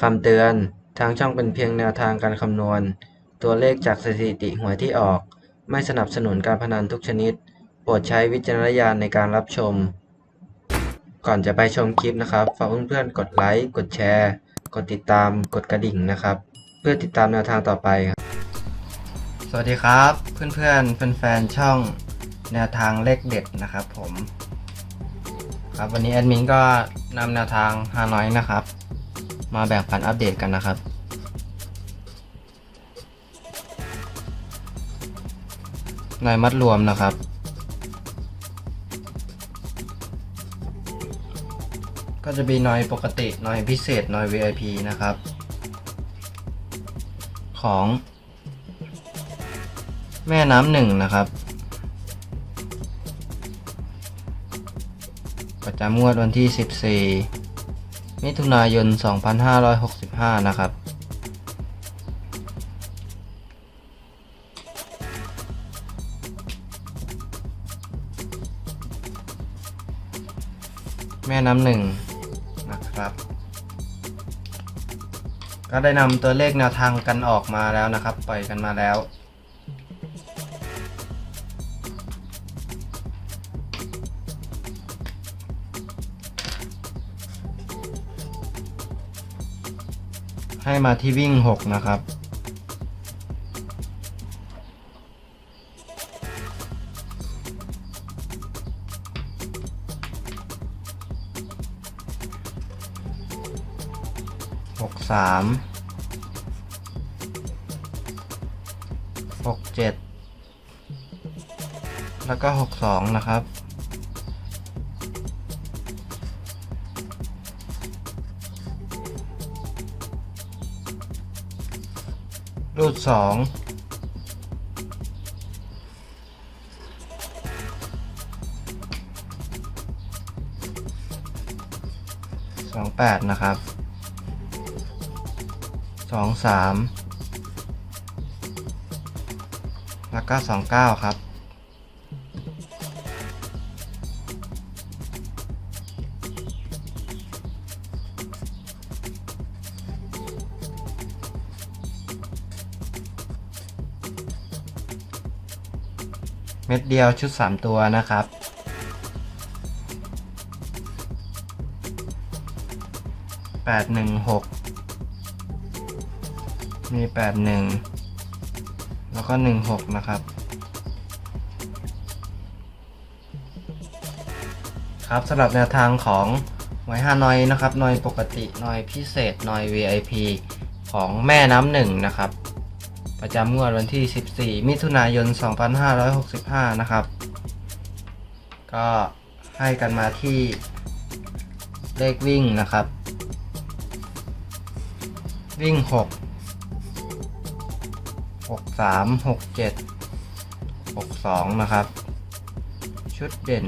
คำเตือน ทางช่องเป็นเพียงแนวทางการคำนวณ ตัวเลขจากสถิติหวยที่ออก ไม่สนับสนุนการพนันทุกชนิด โปรดใช้วิจารณญาณในการรับชม ก่อนจะไปชมคลิปนะครับ ฝากเพื่อนๆ กดไลค์ กดแชร์ กดติดตาม กดกระดิ่งนะครับ เพื่อติดตามแนวทางต่อไปครับ สวัสดีครับ เพื่อนๆ แฟนๆ ช่องแนวทางเลขเด็ดนะครับผม ครับวันนี้แอดมินก็นำแนวทางฮานอยนะครับ มาแบ่งปันอัปเดตกันนะครับในมัดรวมนะครับ ก็จะมีนอยปกตินอยพิเศษนอย VIP นะครับ ของ แม่น้ำหนึ่งนะครับประจำงวดวันที่ 14 มิถุนายน 2565 นะครับ แม่น้ำหนึ่งนะครับ ก็ได้นำตัวเลขแนวทางกันออกมาแล้วนะครับ ปล่อยกันมาแล้ว ให้มาที่วิ่ง 6 นะครับ หกสามหกเจ็ดแล้วก็หกสองนะครับ รูดสองสองแปดนะครับสองสามแล้วก็สองเก้าครับ เม็ดเดียวชุด 3 ตัวนะครับ แปดหนึ่งหก มีแปดหนึ่ง แล้วก็หนึ่งหกนะครับ ครับสำหรับแนวทางของหวยฮานอยนะครับนอยปกตินอยพิเศษนอย VIP ของแม่น้ำหนึ่งนะครับ ประจำงวดวันที่ 14 มิถุนายน 2565 นะครับ ก็ให้กันมาที่เลขวิ่งนะครับ วิ่ง 6 6 3 6 7 6 2 นะครับ ชุดเด่น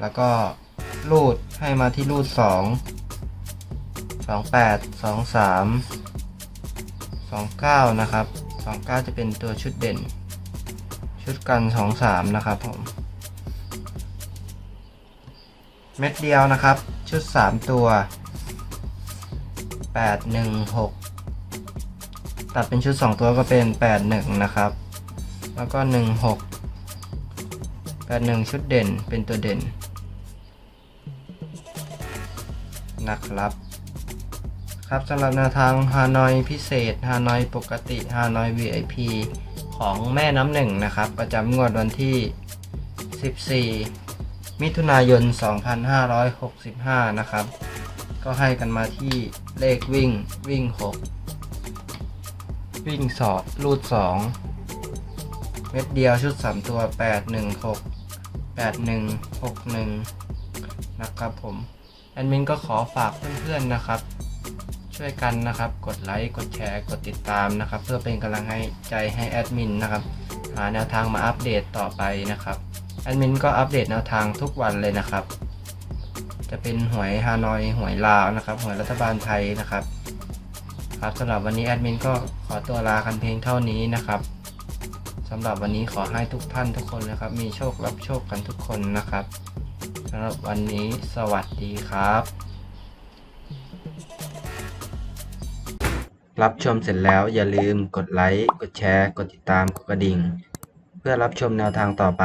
แล้วก็รูดให้มาที่รูด 2 28 23 29 นะครับ 29 จะเป็นตัวชุดเด่น ชุดกัน 23 นะครับผม เม็ดเดียวนะครับ ชุด 3 ตัว 8 1 6 ตัดเป็นชุด 2 ตัวก็เป็น 8 1 นะครับ แล้วก็ 1 6 8 1 ชุดเด่นเป็นตัวเด่นนะครับ ครับสำหรับแนวทางฮานอยพิเศษฮานอยปกติฮานอย VIP ของแม่น้ำหนึ่งนะครับ ประจำงวดวันที่ 14 มิถุนายน 2565 นะครับ ก็ให้กันมาที่เลขวิ่งวิ่ง 6 วิ่งสอบรูด 2 เม็ดเดียวชุด 3 ตัว 816 8161 นะครับผม แอดมินก็ขอฝากเพื่อนๆนะครับ ช่วยกันนะครับ กดไลค์กดแชร์กดติดตามนะครับ เพื่อเป็นกำลังให้ใจให้แอดมินนะครับ หาแนวทางมาอัปเดตต่อไปนะครับแอดมินก็อัปเดตแนวทางทุกวันเลยนะครับ จะเป็นหวยฮานอยหวยลาวนะครับหวยรัฐบาลไทยนะครับ ครับสำหรับวันนี้แอดมินก็ขอตัวลากันเพียงเท่านี้นะครับสำหรับวันนี้ขอให้ทุกท่านทุกคนนะครับ มีโชครับโชคกันทุกคนนะครับสำหรับวันนี้สวัสดีครับ รับชมเสร็จแล้วอย่าลืมกดไลค์ กดแชร์ กดติดตาม กดกระดิ่ง เพื่อรับชมแนวทางต่อไป